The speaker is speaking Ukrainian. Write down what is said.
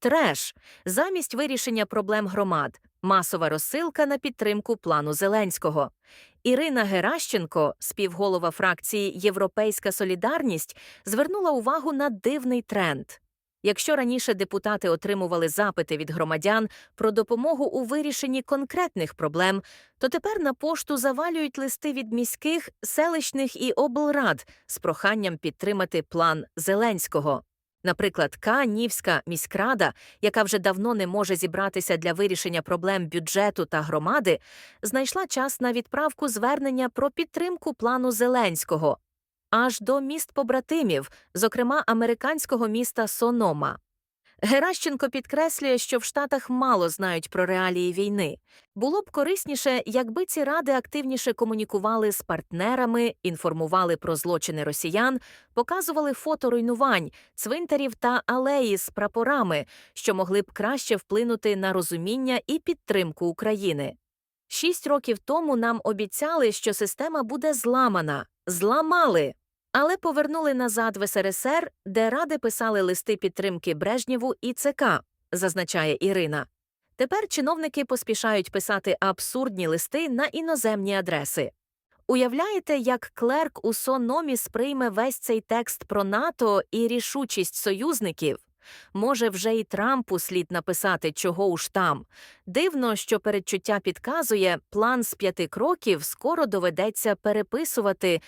треш. Замість вирішення проблем громад, масова розсилка на підтримку плану Зеленського. Ірина Геращенко, співголова фракції Європейська Солідарність, звернула увагу на дивний тренд. Якщо раніше депутати отримували запити від громадян про допомогу у вирішенні конкретних проблем, то тепер на пошту завалюють листи від міських, селищних і облрад з проханням підтримати план Зеленського. Наприклад, Канівська міськрада, яка вже давно не може зібратися для вирішення проблем бюджету та громади, знайшла час на відправку звернення про підтримку плану Зеленського аж до міст побратимів, зокрема американського міста Сонома. Геращенко підкреслює, що в Штатах мало знають про реалії війни. Було б корисніше, якби ці ради активніше комунікували з партнерами, інформували про злочини росіян, показували фото руйнувань, цвинтарів та алеї з прапорами, що могли б краще вплинути на розуміння і підтримку України. Шість років тому нам обіцяли, що система буде зламана. Зламали. Але повернули назад в СРСР, де ради писали листи підтримки Брежнєву і ЦК, зазначає Ірина. Тепер чиновники поспішають писати абсурдні листи на іноземні адреси. Уявляєте, як клерк у Сономі сприйме весь цей текст про НАТО і рішучість союзників? Може, вже і Трампу слід написати, чого уж там. Дивно, що передчуття підказує, план з п'яти кроків скоро доведеться переписувати,